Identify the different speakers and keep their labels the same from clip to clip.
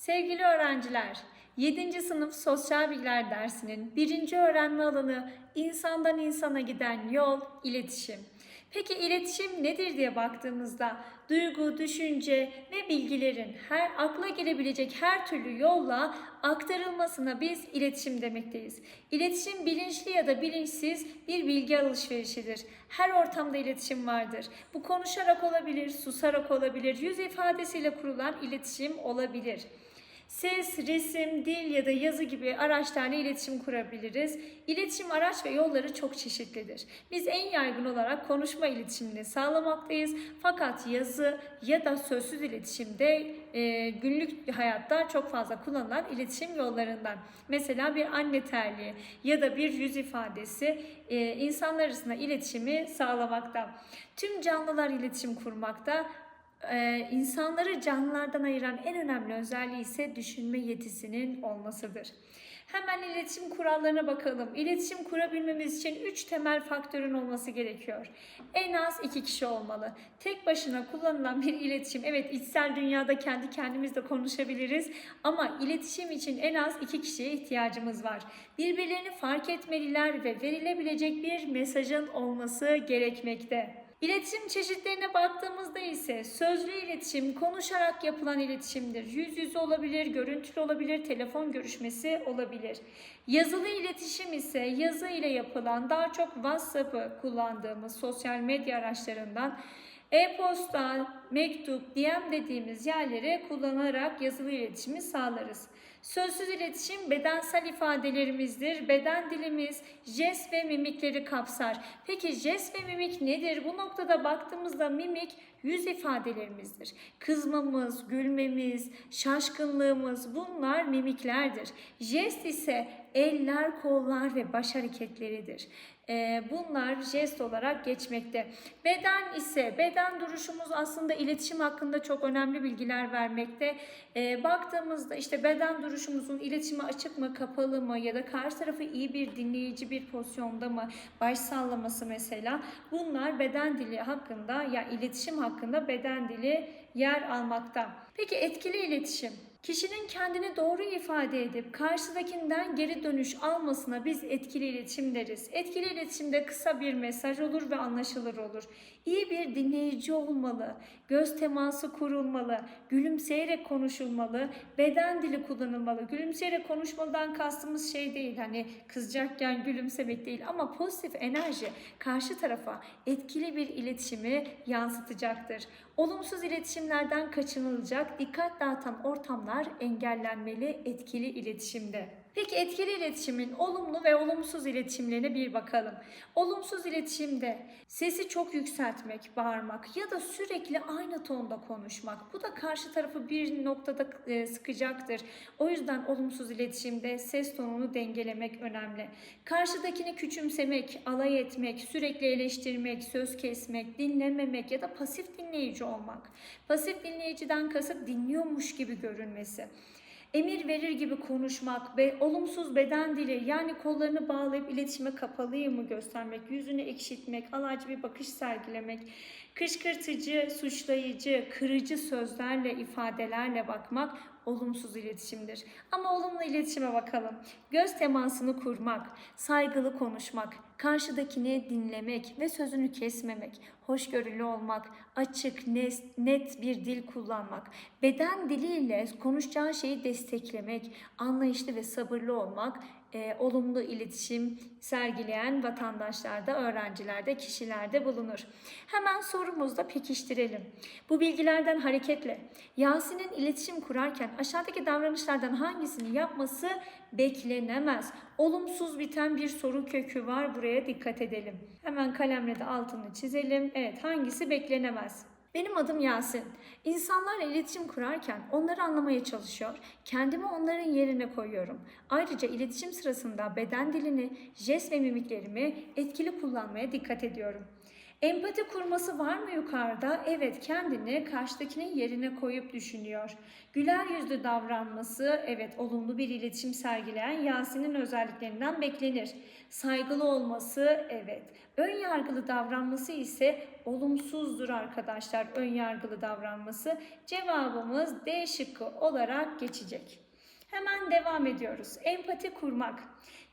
Speaker 1: Sevgili öğrenciler, 7. sınıf sosyal bilgiler dersinin birinci öğrenme alanı insandan insana giden yol iletişim. Peki iletişim nedir diye baktığımızda duygu, düşünce ve bilgilerin her akla gelebilecek her türlü yolla aktarılmasına biz iletişim demekteyiz. İletişim bilinçli ya da bilinçsiz bir bilgi alışverişidir. Her ortamda iletişim vardır. Bu konuşarak olabilir, susarak olabilir, yüz ifadesiyle kurulan iletişim olabilir. Ses, resim, dil ya da yazı gibi araçlarla iletişim kurabiliriz. İletişim araç ve yolları çok çeşitlidir. Biz en yaygın olarak konuşma iletişimini sağlamaktayız. Fakat yazı ya da sözsüz iletişimde e, günlük hayatta çok fazla kullanılan iletişim yollarından. Mesela bir anne terliği ya da bir yüz ifadesi e, insanlar arasında iletişimi sağlamakta. Tüm canlılar iletişim kurmakta. Ee, insanları canlılardan ayıran en önemli özelliği ise düşünme yetisinin olmasıdır. Hemen iletişim kurallarına bakalım. İletişim kurabilmemiz için 3 temel faktörün olması gerekiyor. En az 2 kişi olmalı. Tek başına kullanılan bir iletişim, evet içsel dünyada kendi kendimizle konuşabiliriz ama iletişim için en az 2 kişiye ihtiyacımız var. Birbirlerini fark etmeliler ve verilebilecek bir mesajın olması gerekmekte. İletişim çeşitlerine baktığımızda ise sözlü iletişim konuşarak yapılan iletişimdir. Yüz yüze olabilir, görüntülü olabilir, telefon görüşmesi olabilir. Yazılı iletişim ise yazı ile yapılan daha çok WhatsApp'ı kullandığımız sosyal medya araçlarından e-posta, mektup, DM dediğimiz yerleri kullanarak yazılı iletişimi sağlarız. Sözsüz iletişim bedensel ifadelerimizdir. Beden dilimiz jest ve mimikleri kapsar. Peki jest ve mimik nedir? Bu noktada baktığımızda mimik yüz ifadelerimizdir. Kızmamız, gülmemiz, şaşkınlığımız bunlar mimiklerdir. Jest ise eller, kollar ve baş hareketleridir. Ee, bunlar jest olarak geçmekte. Beden ise beden duruşumuz aslında iletişim hakkında çok önemli bilgiler vermekte. Ee, baktığımızda işte beden duruşumuzun iletişime açık mı, kapalı mı ya da karşı tarafı iyi bir dinleyici bir pozisyonda mı, baş sallaması mesela bunlar beden dili hakkında ya iletişim hakkında beden dili yer almakta. Peki etkili iletişim Kişinin kendini doğru ifade edip karşıdakinden geri dönüş almasına biz etkili iletişim deriz. Etkili iletişimde kısa bir mesaj olur ve anlaşılır olur. İyi bir dinleyici olmalı, göz teması kurulmalı, gülümseyerek konuşulmalı, beden dili kullanılmalı. Gülümseyerek konuşmadan kastımız şey değil hani kızacakken gülümsemek değil ama pozitif enerji karşı tarafa etkili bir iletişimi yansıtacaktır. Olumsuz iletişimlerden kaçınılacak, dikkat dağıtan ortamlar engellenmeli etkili iletişimde. Peki etkili iletişimin olumlu ve olumsuz iletişimlerine bir bakalım. Olumsuz iletişimde sesi çok yükseltmek, bağırmak ya da sürekli aynı tonda konuşmak. Bu da karşı tarafı bir noktada e, sıkacaktır. O yüzden olumsuz iletişimde ses tonunu dengelemek önemli. Karşıdakini küçümsemek, alay etmek, sürekli eleştirmek, söz kesmek, dinlememek ya da pasif dinleyici olmak. Pasif dinleyiciden kasıt dinliyormuş gibi görünmesi emir verir gibi konuşmak ve olumsuz beden dili yani kollarını bağlayıp iletişime kapalıyımı göstermek, yüzünü ekşitmek, alaycı bir bakış sergilemek, kışkırtıcı, suçlayıcı, kırıcı sözlerle, ifadelerle bakmak olumsuz iletişimdir. Ama olumlu iletişime bakalım. Göz temasını kurmak, saygılı konuşmak, karşıdakini dinlemek ve sözünü kesmemek, hoşgörülü olmak, açık, net bir dil kullanmak, beden diliyle konuşacağı şeyi desteklemek, anlayışlı ve sabırlı olmak, e, olumlu iletişim sergileyen vatandaşlarda, öğrencilerde, kişilerde bulunur. Hemen sorumuzda pekiştirelim. Bu bilgilerden hareketle Yasin'in iletişim kurarken aşağıdaki davranışlardan hangisini yapması beklenemez. Olumsuz biten bir soru kökü var. Buraya dikkat edelim. Hemen kalemle de altını çizelim. Evet hangisi beklenemez? Benim adım Yasin. İnsanlarla iletişim kurarken onları anlamaya çalışıyor, kendimi onların yerine koyuyorum. Ayrıca iletişim sırasında beden dilini, jest ve mimiklerimi etkili kullanmaya dikkat ediyorum. Empati kurması var mı yukarıda? Evet, kendini karşıdakinin yerine koyup düşünüyor. Güler yüzlü davranması, evet olumlu bir iletişim sergileyen Yasin'in özelliklerinden beklenir. Saygılı olması, evet. Ön yargılı davranması ise olumsuzdur arkadaşlar. Ön yargılı davranması. Cevabımız D şıkkı olarak geçecek. Hemen devam ediyoruz. Empati kurmak.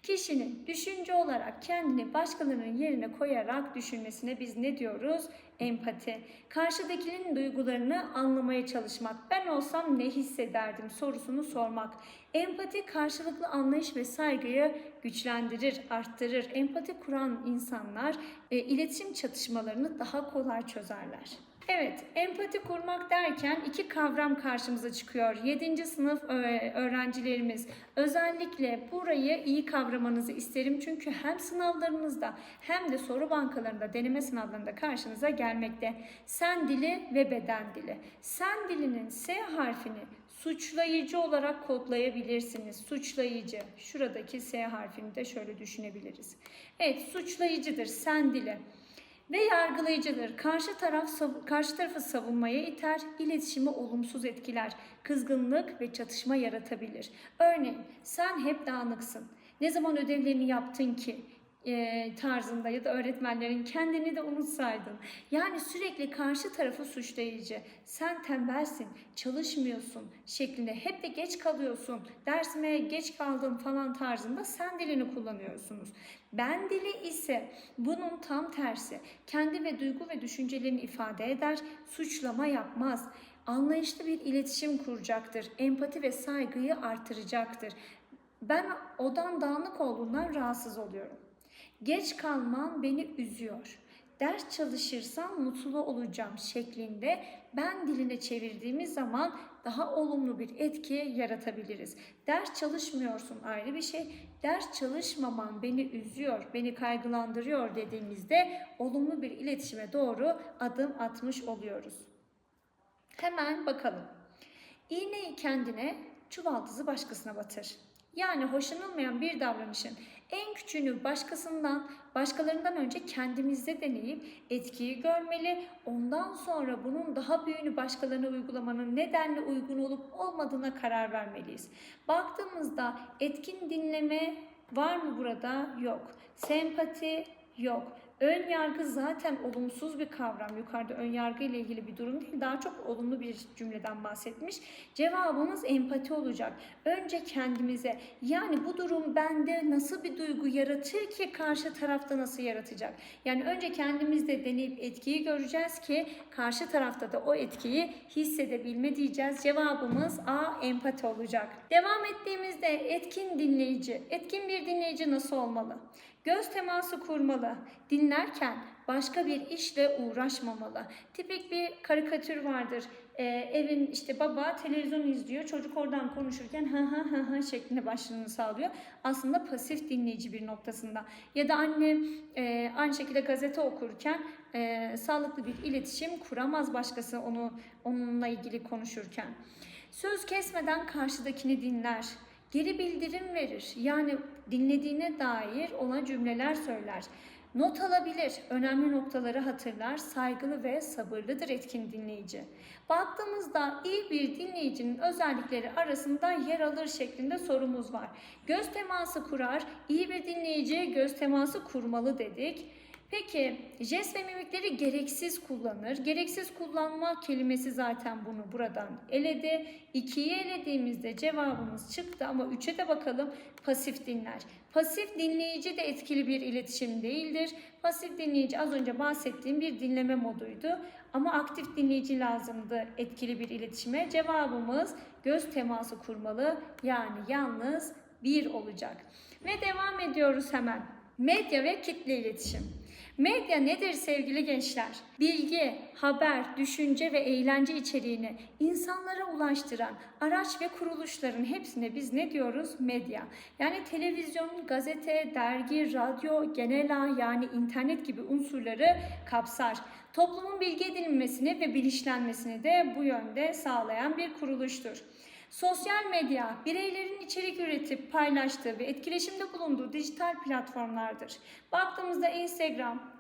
Speaker 1: Kişinin düşünce olarak kendini başkalarının yerine koyarak düşünmesine biz ne diyoruz? Empati. Karşıdakinin duygularını anlamaya çalışmak. Ben olsam ne hissederdim sorusunu sormak. Empati karşılıklı anlayış ve saygıyı güçlendirir, arttırır. Empati kuran insanlar e, iletişim çatışmalarını daha kolay çözerler. Evet, empati kurmak derken iki kavram karşımıza çıkıyor. 7. sınıf öğrencilerimiz özellikle burayı iyi kavramanızı isterim. Çünkü hem sınavlarınızda hem de soru bankalarında, deneme sınavlarında karşınıza gelmekte. Sen dili ve beden dili. Sen dilinin S harfini suçlayıcı olarak kodlayabilirsiniz. Suçlayıcı. Şuradaki S harfini de şöyle düşünebiliriz. Evet, suçlayıcıdır sen dili ve yargılayıcıdır. Karşı taraf karşı tarafı savunmaya iter, iletişimi olumsuz etkiler, kızgınlık ve çatışma yaratabilir. Örneğin sen hep dağınıksın. Ne zaman ödevlerini yaptın ki? e, tarzında ya da öğretmenlerin kendini de unutsaydın. Yani sürekli karşı tarafı suçlayıcı. Sen tembelsin, çalışmıyorsun şeklinde hep de geç kalıyorsun. Dersime geç kaldın falan tarzında sen dilini kullanıyorsunuz. Ben dili ise bunun tam tersi. Kendi ve duygu ve düşüncelerini ifade eder, suçlama yapmaz. Anlayışlı bir iletişim kuracaktır. Empati ve saygıyı artıracaktır. Ben odan dağınık olduğundan rahatsız oluyorum. Geç kalman beni üzüyor. Ders çalışırsam mutlu olacağım şeklinde ben diline çevirdiğimiz zaman daha olumlu bir etki yaratabiliriz. Ders çalışmıyorsun ayrı bir şey. Ders çalışmaman beni üzüyor, beni kaygılandırıyor dediğimizde olumlu bir iletişime doğru adım atmış oluyoruz. Hemen bakalım. İğneyi kendine, çuvaldızı başkasına batır. Yani hoşlanılmayan bir davranışın en küçüğünü başkasından, başkalarından önce kendimizde deneyip etkiyi görmeli. Ondan sonra bunun daha büyüğünü başkalarına uygulamanın nedenle uygun olup olmadığına karar vermeliyiz. Baktığımızda etkin dinleme var mı burada? Yok. Sempati yok. Ön yargı zaten olumsuz bir kavram. Yukarıda ön yargı ile ilgili bir durum değil. Daha çok olumlu bir cümleden bahsetmiş. Cevabımız empati olacak. Önce kendimize yani bu durum bende nasıl bir duygu yaratır ki karşı tarafta nasıl yaratacak? Yani önce kendimizde deneyip etkiyi göreceğiz ki karşı tarafta da o etkiyi hissedebilme diyeceğiz. Cevabımız A empati olacak. Devam ettiğimizde etkin dinleyici. Etkin bir dinleyici nasıl olmalı? Göz teması kurmalı. Dinlerken başka bir işle uğraşmamalı. Tipik bir karikatür vardır. Ee, evin işte baba televizyon izliyor. Çocuk oradan konuşurken ha ha ha ha şeklinde başlığını sağlıyor. Aslında pasif dinleyici bir noktasında. Ya da anne e, aynı şekilde gazete okurken e, sağlıklı bir iletişim kuramaz başkası onu onunla ilgili konuşurken. Söz kesmeden karşıdakini dinler. Geri bildirim verir. Yani dinlediğine dair ona cümleler söyler. Not alabilir, önemli noktaları hatırlar, saygılı ve sabırlıdır etkin dinleyici. Baktığımızda iyi bir dinleyicinin özellikleri arasında yer alır şeklinde sorumuz var. Göz teması kurar, iyi bir dinleyici göz teması kurmalı dedik. Peki jest ve mimikleri gereksiz kullanır. Gereksiz kullanma kelimesi zaten bunu buradan eledi. 2'yi elediğimizde cevabımız çıktı ama 3'e de bakalım pasif dinler. Pasif dinleyici de etkili bir iletişim değildir. Pasif dinleyici az önce bahsettiğim bir dinleme moduydu. Ama aktif dinleyici lazımdı etkili bir iletişime. Cevabımız göz teması kurmalı yani yalnız bir olacak. Ve devam ediyoruz hemen. Medya ve kitle iletişim. Medya nedir sevgili gençler? Bilgi, haber, düşünce ve eğlence içeriğini insanlara ulaştıran araç ve kuruluşların hepsine biz ne diyoruz? Medya. Yani televizyon, gazete, dergi, radyo, genel ağ yani internet gibi unsurları kapsar. Toplumun bilgi edinilmesini ve bilinçlenmesini de bu yönde sağlayan bir kuruluştur. Sosyal medya, bireylerin içerik üretip paylaştığı ve etkileşimde bulunduğu dijital platformlardır. Baktığımızda Instagram,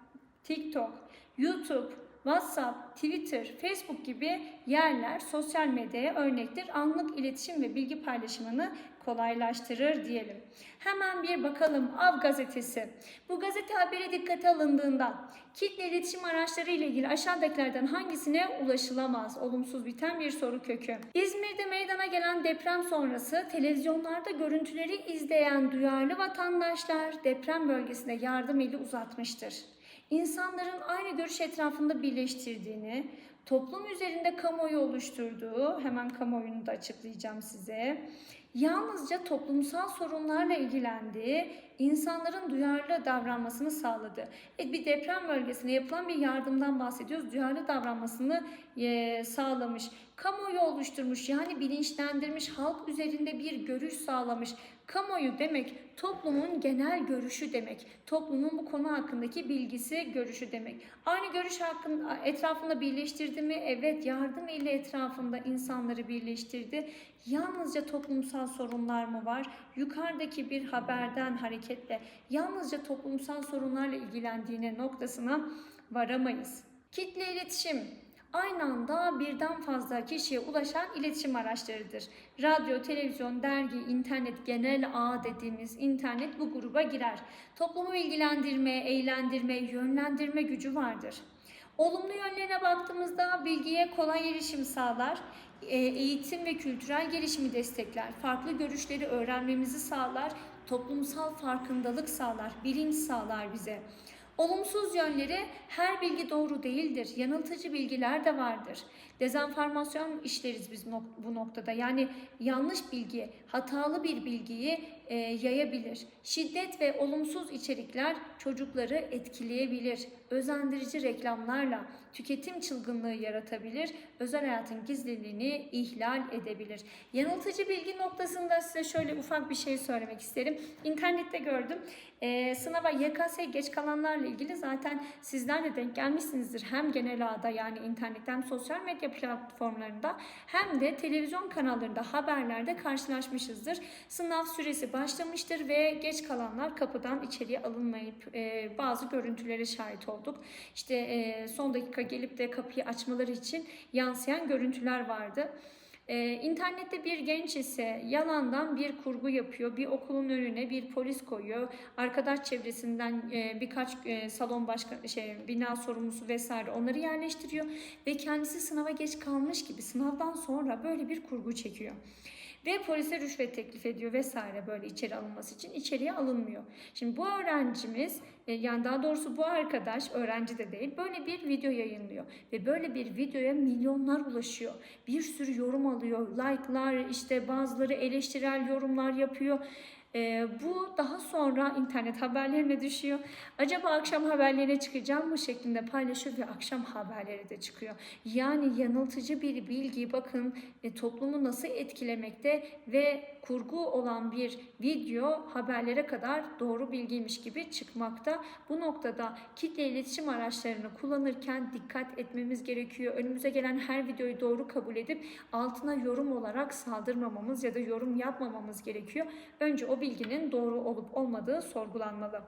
Speaker 1: TikTok, YouTube, WhatsApp, Twitter, Facebook gibi yerler sosyal medyaya örnektir. Anlık iletişim ve bilgi paylaşımını kolaylaştırır diyelim. Hemen bir bakalım Av gazetesi. Bu gazete haberi dikkate alındığında kitle iletişim araçları ile ilgili aşağıdakilerden hangisine ulaşılamaz? Olumsuz biten bir soru kökü. İzmir'de meydana gelen deprem sonrası televizyonlarda görüntüleri izleyen duyarlı vatandaşlar deprem bölgesine yardım eli uzatmıştır. İnsanların aynı görüş etrafında birleştirdiğini, toplum üzerinde kamuoyu oluşturduğu, hemen kamuoyunu da açıklayacağım size. Yalnızca toplumsal sorunlarla ilgilendiği, insanların duyarlı davranmasını sağladı. Evet, bir deprem bölgesine yapılan bir yardımdan bahsediyoruz. Duyarlı davranmasını e, sağlamış. Kamuoyu oluşturmuş yani bilinçlendirmiş, halk üzerinde bir görüş sağlamış. Kamuoyu demek toplumun genel görüşü demek. Toplumun bu konu hakkındaki bilgisi, görüşü demek. Aynı görüş hakkında etrafında birleştirdi mi? Evet, yardım ile etrafında insanları birleştirdi. Yalnızca toplumsal sorunlar mı var? Yukarıdaki bir haberden hareketle yalnızca toplumsal sorunlarla ilgilendiğine noktasına varamayız. Kitle iletişim aynı anda birden fazla kişiye ulaşan iletişim araçlarıdır. Radyo, televizyon, dergi, internet, genel ağ dediğimiz internet bu gruba girer. Toplumu bilgilendirme, eğlendirme, yönlendirme gücü vardır. Olumlu yönlerine baktığımızda bilgiye kolay erişim sağlar, e, eğitim ve kültürel gelişimi destekler, farklı görüşleri öğrenmemizi sağlar, toplumsal farkındalık sağlar, bilinç sağlar bize. Olumsuz yönleri her bilgi doğru değildir. Yanıltıcı bilgiler de vardır. Dezenformasyon işleriz biz bu noktada. Yani yanlış bilgi, hatalı bir bilgiyi e, yayabilir. Şiddet ve olumsuz içerikler çocukları etkileyebilir. Özendirici reklamlarla tüketim çılgınlığı yaratabilir. Özel hayatın gizliliğini ihlal edebilir. Yanıltıcı bilgi noktasında size şöyle ufak bir şey söylemek isterim. İnternette gördüm. E, sınava YKS geç kalanlarla ilgili zaten sizler de denk gelmişsinizdir. Hem genel ağda yani internet hem sosyal medya platformlarında hem de televizyon kanallarında haberlerde karşılaşmışızdır. Sınav süresi başlamıştır ve geç kalanlar kapıdan içeriye alınmayıp e, bazı görüntülere şahit olduk. İşte e, son dakika gelip de kapıyı açmaları için yansıyan görüntüler vardı. Ee, internette bir genç ise yalandan bir kurgu yapıyor. Bir okulun önüne bir polis koyuyor. Arkadaş çevresinden e, birkaç e, salon başkan şey bina sorumlusu vesaire onları yerleştiriyor ve kendisi sınava geç kalmış gibi sınavdan sonra böyle bir kurgu çekiyor. Ve polise rüşvet teklif ediyor vesaire böyle içeri alınması için içeriye alınmıyor. Şimdi bu öğrencimiz e, yani daha doğrusu bu arkadaş öğrenci de değil böyle bir video yayınlıyor. Ve böyle bir videoya milyonlar ulaşıyor. Bir sürü yorum alıyor. Like'lar işte bazıları eleştirel yorumlar yapıyor. Ee, bu daha sonra internet haberlerine düşüyor. Acaba akşam haberlerine çıkacağım mı şeklinde paylaşıyor ve akşam haberleri de çıkıyor. Yani yanıltıcı bir bilgi bakın e, toplumu nasıl etkilemekte ve kurgu olan bir video haberlere kadar doğru bilgiymiş gibi çıkmakta. Bu noktada kitle iletişim araçlarını kullanırken dikkat etmemiz gerekiyor. Önümüze gelen her videoyu doğru kabul edip altına yorum olarak saldırmamamız ya da yorum yapmamamız gerekiyor. Önce o bilginin doğru olup olmadığı sorgulanmalı.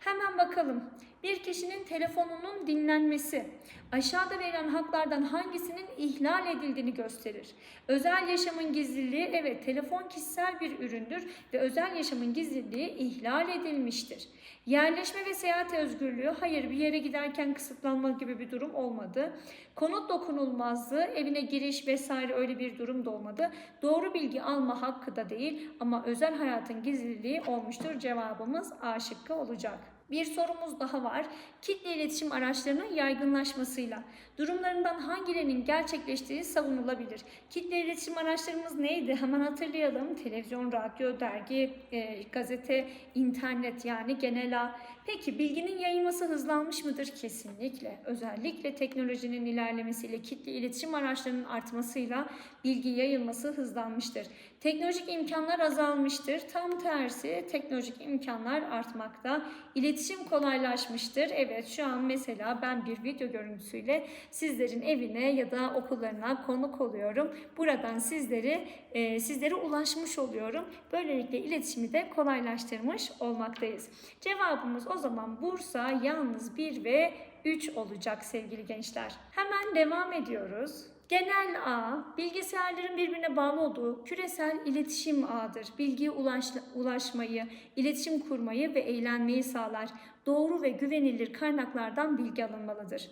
Speaker 1: Hemen bakalım. Bir kişinin telefonunun dinlenmesi aşağıda verilen haklardan hangisinin ihlal edildiğini gösterir. Özel yaşamın gizliliği evet telefon kişisel bir üründür ve özel yaşamın gizliliği ihlal edilmiştir. Yerleşme ve seyahat özgürlüğü hayır bir yere giderken kısıtlanma gibi bir durum olmadı. Konut dokunulmazlığı evine giriş vesaire öyle bir durum da olmadı. Doğru bilgi alma hakkı da değil ama özel hayatın gizliliği olmuştur. Cevabımız A şıkkı olacak. Bir sorumuz daha var. Kitle iletişim araçlarının yaygınlaşmasıyla durumlarından hangilerinin gerçekleştiği savunulabilir. Kitle iletişim araçlarımız neydi? Hemen hatırlayalım. Televizyon, radyo, dergi, e, gazete, internet yani genel. Peki bilginin yayılması hızlanmış mıdır? Kesinlikle. Özellikle teknolojinin ilerlemesiyle, kitle iletişim araçlarının artmasıyla bilgi yayılması hızlanmıştır. Teknolojik imkanlar azalmıştır. Tam tersi teknolojik imkanlar artmakta. İletişim kolaylaşmıştır. Evet şu an mesela ben bir video görüntüsüyle sizlerin evine ya da okullarına konuk oluyorum. Buradan sizleri e, sizlere ulaşmış oluyorum. Böylelikle iletişimi de kolaylaştırmış olmaktayız. Cevabımız o zaman Bursa yalnız 1 ve 3 olacak sevgili gençler. Hemen devam ediyoruz. Genel ağ, bilgisayarların birbirine bağlı olduğu küresel iletişim ağıdır. Bilgiye ulaş- ulaşmayı, iletişim kurmayı ve eğlenmeyi sağlar. Doğru ve güvenilir kaynaklardan bilgi alınmalıdır.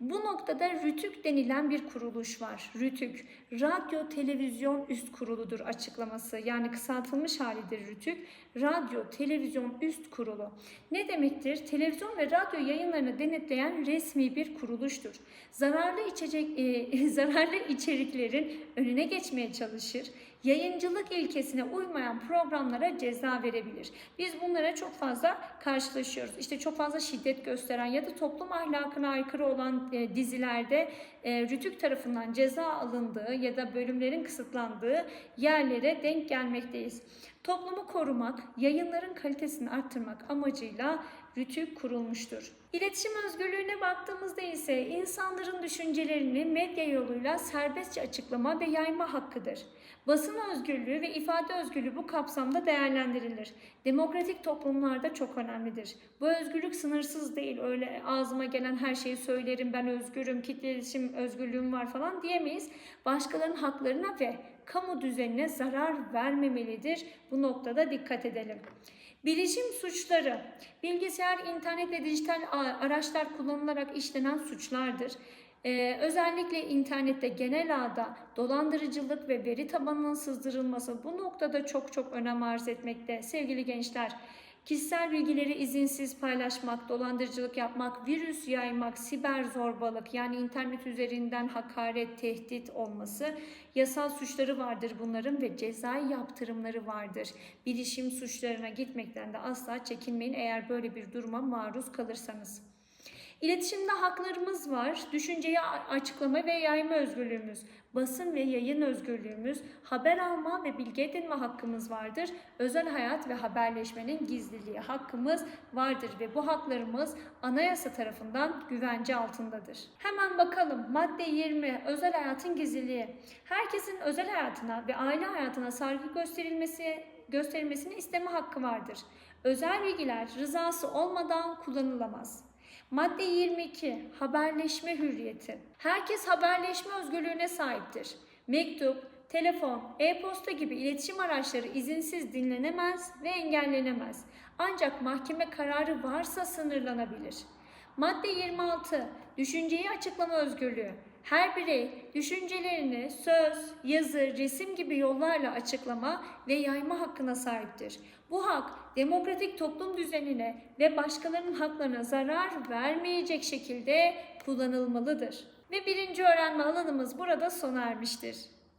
Speaker 1: Bu noktada RÜTÜK denilen bir kuruluş var. RÜTÜK, Radyo Televizyon Üst Kurulu'dur açıklaması. Yani kısaltılmış halidir RÜTÜK. Radyo Televizyon Üst Kurulu. Ne demektir? Televizyon ve radyo yayınlarını denetleyen resmi bir kuruluştur. Zararlı içecek e, zararlı içeriklerin önüne geçmeye çalışır. Yayıncılık ilkesine uymayan programlara ceza verebilir. Biz bunlara çok fazla karşılaşıyoruz. İşte çok fazla şiddet gösteren ya da toplum ahlakına aykırı olan e, dizilerde e, Rütük tarafından ceza alındığı ya da bölümlerin kısıtlandığı yerlere denk gelmekteyiz. Toplumu korumak, yayınların kalitesini arttırmak amacıyla Rütük kurulmuştur. İletişim özgürlüğüne baktığımızda ise insanların düşüncelerini medya yoluyla serbestçe açıklama ve yayma hakkıdır. Basın özgürlüğü ve ifade özgürlüğü bu kapsamda değerlendirilir. Demokratik toplumlarda çok önemlidir. Bu özgürlük sınırsız değil. Öyle ağzıma gelen her şeyi söylerim, ben özgürüm, kitle iletişim özgürlüğüm var falan diyemeyiz. Başkalarının haklarına ve kamu düzenine zarar vermemelidir. Bu noktada dikkat edelim. Bilişim suçları, bilgisayar, internet ve dijital araçlar kullanılarak işlenen suçlardır. Ee, özellikle internette genel ağda dolandırıcılık ve veri tabanının sızdırılması bu noktada çok çok önem arz etmekte. Sevgili gençler, kişisel bilgileri izinsiz paylaşmak, dolandırıcılık yapmak, virüs yaymak, siber zorbalık yani internet üzerinden hakaret, tehdit olması yasal suçları vardır bunların ve cezai yaptırımları vardır. Bilişim suçlarına gitmekten de asla çekinmeyin eğer böyle bir duruma maruz kalırsanız. İletişimde haklarımız var. Düşünceyi açıklama ve yayma özgürlüğümüz, basın ve yayın özgürlüğümüz, haber alma ve bilgi edinme hakkımız vardır. Özel hayat ve haberleşmenin gizliliği hakkımız vardır ve bu haklarımız anayasa tarafından güvence altındadır. Hemen bakalım madde 20 özel hayatın gizliliği. Herkesin özel hayatına ve aile hayatına saygı gösterilmesi gösterilmesini isteme hakkı vardır. Özel bilgiler rızası olmadan kullanılamaz. Madde 22 haberleşme hürriyeti. Herkes haberleşme özgürlüğüne sahiptir. Mektup, telefon, e-posta gibi iletişim araçları izinsiz dinlenemez ve engellenemez. Ancak mahkeme kararı varsa sınırlanabilir. Madde 26 düşünceyi açıklama özgürlüğü. Her birey düşüncelerini söz, yazı, resim gibi yollarla açıklama ve yayma hakkına sahiptir. Bu hak demokratik toplum düzenine ve başkalarının haklarına zarar vermeyecek şekilde kullanılmalıdır. Ve birinci öğrenme alanımız burada sona ermiştir.